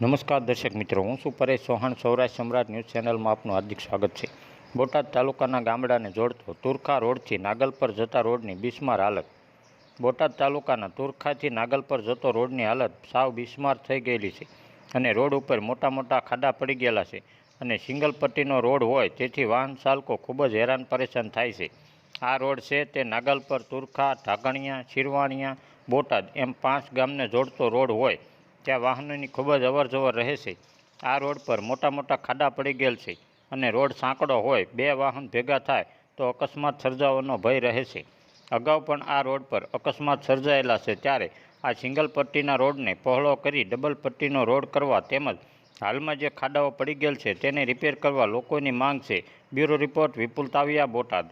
નમસ્કાર દર્શક મિત્રો, હું છું પરેશ ચૌહાણ, સૌરાષ્ટ્ર સમ્રાટ ન્યૂઝ ચેનલમાં આપનું હાર્દિક સ્વાગત છે. બોટાદ તાલુકાના ગામડાને જોડતો તુરખા રોડથી નાગલ પર જતા રોડની બિસ્માર હાલત. બોટાદ તાલુકાના તુરખાથી નાગલ પર જતો રોડની હાલત સાવ બિસ્માર થઈ ગયેલી છે અને રોડ ઉપર મોટા મોટા ખાડા પડી ગયેલા છે અને સિંગલ પટ્ટીનો રોડ હોય તેથી વાહન ચાલકો ખૂબ જ હેરાન પરેશાન થાય છે. આ રોડ છે તે નાગલ પર તુરખા ઢાકણિયા શિરવાણિયા, બોટાદ એમ પાંચ ગામને જોડતો રોડ હોય ત્યાં વાહનોની ખૂબ જ અવરજવર રહે છે. આ રોડ પર મોટા મોટા ખાડા પડી ગયેલ છે અને રોડ સાંકડો હોય બે વાહન ભેગા થાય તો અકસ્માત સર્જાવાનો ભય રહે છે. અગાઉ પણ આ રોડ પર અકસ્માત સર્જાયેલા છે ત્યારે આ સિંગલ પટ્ટીના રોડને પહોળો કરી ડબલ પટ્ટીનો રોડ કરવા તેમજ હાલમાં જે ખાડાઓ પડી ગયેલ છે તેને રિપેર કરવા લોકોની માંગ છે. Bureau report Vipul Taviya Botad.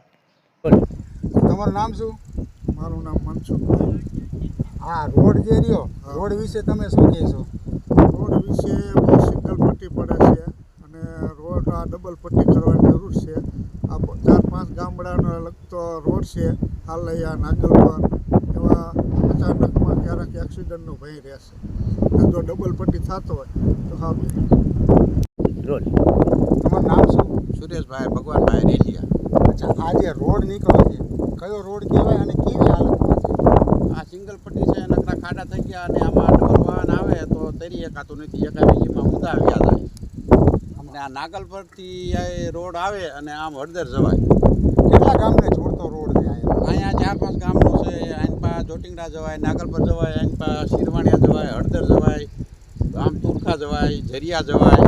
તમારું નામ શું? મારું નામ મનસુખભાઈ. હા રોડ જે રહ્યો રોડ વિશે તમે શું કહેશો? રોડ વિશે બહુ સિંગલ પટ્ટી પડે છે અને રોડ આ ડબલ પટ્ટી કરવાની જરૂર છે. આ ચાર પાંચ ગામડાનો લગતો રોડ છે હાલૈયા નાગલપર એવા અચાનકમાં ક્યારેક એક્સિડન્ટનો ભય રહેશે. જો ડબલ પટ્ટી થતો હોય તો હા રોડ. તમારું નામ શું? સુરેશભાઈ ભગવાનભાઈ રેલિયા અચ્છા આ જે રોડ નીકળ્યો છે કયો રોડ કહેવાય અને કેવી હાલતમાં છે આ સિંગલ પટ્ટી છે નકરા ખાડા થઈ ગયા અને આમાં ડબલ વાહન આવે તો તરી એકાતું નથી એકા બીજીમાં ઊંધા આવ્યા જાય અને આ નાગલ પરથી રોડ આવે અને આમ હળદર જવાય. કેટલા ગામને જોડતો રોડ છે અહીંયા ચાર પાંચ ગામનું છે આઈન પા જોટિંગડા જવાય નાગલ પર જવાય આઈન પા શિરવાણિયા જવાય હળદર જવાય આમ તુરખા જવાય ઝરિયા જવાય.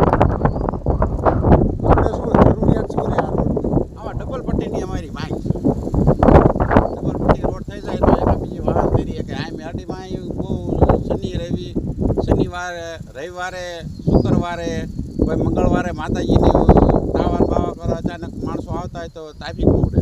આમાં ડબલ પટ્ટીની અમારી માંગ ડબલ પટ્ટી રોડ થઈ જાય તો એક બીજી વાહન ફેરીએ કે આમ શનિ રવિ શનિવારે, રવિવારે, શુક્રવારે, કોઈ મંગળવારે માતાજીની તાવર બાવા કરો અચાનક માણસો આવતા હોય તો ટ્રાફિક બહુ રહે